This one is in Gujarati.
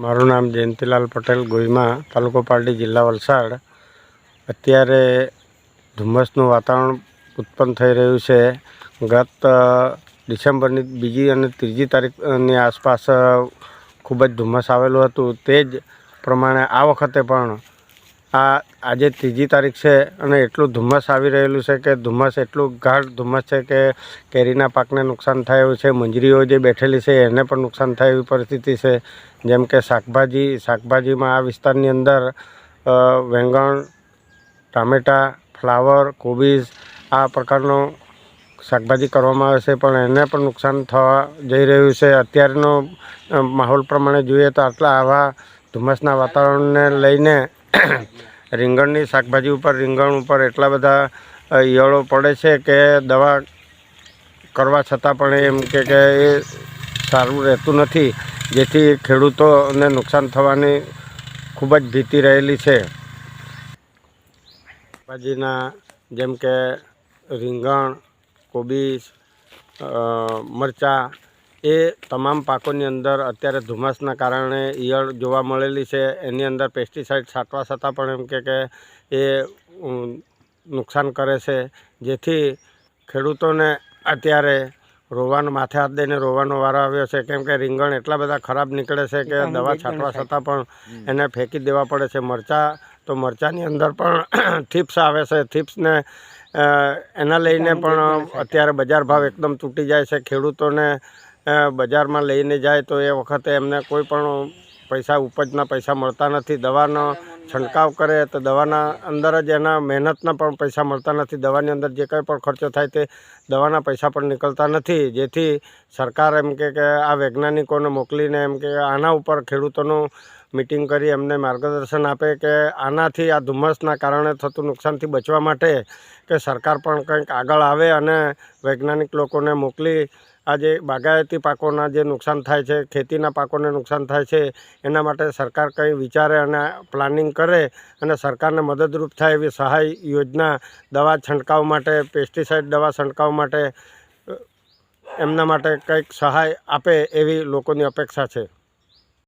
મારું નામ જયંતિલાલ પટેલ, ગોઈમા તાલુકો પાર્ટી જિલ્લા વલસાડ. અત્યારે ધુમ્મસનું વાતાવરણ ઉત્પન્ન થઈ રહ્યું છે. ગત ડિસેમ્બરની બીજી અને ત્રીજી તારીખની આસપાસ ખૂબ જ ધુમ્મસ આવેલું હતું. તે જ પ્રમાણે આ વખતે પણ આ આજે ત્રીજી તારીખ છે અને એટલું ધુમ્મસ આવી રહેલું છે કે ધુમ્મસ એટલું ગાઢ ધુમ્મસ છે કે કેરીના પાકને નુકસાન થાય એવું છે. મંજરીઓ જે બેઠેલી છે એને પણ નુકસાન થાય એવી પરિસ્થિતિ છે. જેમ કે શાકભાજી, શાકભાજીમાં આ વિસ્તારની અંદર વેંગણ, ટામેટાં, ફ્લાવર, કોબીજ આ પ્રકારનું શાકભાજી કરવામાં આવે છે, પણ એને પણ નુકસાન થવા જઈ રહ્યું છે. અત્યારનો માહોલ પ્રમાણે જોઈએ તો આટલા આવા ધુમ્મસના વાતાવરણને લઈને રીંગણની શાકભાજી ઉપર, રીંગણ ઉપર એટલા બધા ઈયળો પડે છે કે દવા કરવા છતાં પણ એમ કે કે એ સારું રહેતું નથી. જેથી ખેડૂતોને નુકસાન થવાની ખૂબ જ ભીતિ રહેલી છે. શાકભાજીના જેમ કે રીંગણ, કોબીજ મરચાં એ તમામ પાકોની અંદર અત્યારે ધુમ્મસના કારણે ઈયળ જોવા મળેલી છે. એની અંદર પેસ્ટિસાઇડ છાંટવા છતાં પણ એમ કે કે એ નુકસાન કરે છે. જેથી ખેડૂતોને અત્યારે રોવાનો માથે હાથ દઈને રોવાનો વારો આવ્યો છે. કેમ કે રીંગણ એટલા બધા ખરાબ નીકળે છે કે દવા છાંટવા છતાં પણ એને ફેંકી દેવા પડે છે. મરચાં તો મરચાંની અંદર પણ થીપ્સ આવે છે. થીપ્સને એના લઈને પણ અત્યારે બજાર ભાવ એકદમ તૂટી જાય છે. ખેડૂતોને બજારમાં લઈને જાય તો એ વખતે એમને કોઈ પણ પૈસા, ઉપજના પૈસા મળતા નથી. દવાનો છંટકાવ કરે તો દવાના અંદર જ એના મહેનતના પણ પૈસા મળતા નથી. દવાની અંદર જે કંઈ પણ ખર્ચો થાય તે દવાના પૈસા પણ નીકળતા નથી. જેથી સરકાર એમ કે આ વૈજ્ઞાનિકોને મોકલીને એમ કે આના ઉપર ખેડૂતોનું મિટિંગ કરી એમને માર્ગદર્શન આપે કે આનાથી આ ધુમ્મસના કારણે થતું નુકસાનથી બચવા માટે કે સરકાર પણ કંઈક આગળ આવે અને વૈજ્ઞાનિક લોકોને મોકલી આ જે બાગાયતી પાકોના જે નુકસાન થાય છે, ખેતીના પાકોને નુકસાન થાય છે, એના માટે સરકાર કંઈ વિચારે અને પ્લાનિંગ કરે અને સરકારને મદદરૂપ થાય એવી સહાય યોજના, દવા છંટકાવ માટે, પેસ્ટિસાઇડ દવા છંટકાવ માટે એમના માટે કંઈક સહાય આપે એવી લોકોની અપેક્ષા છે.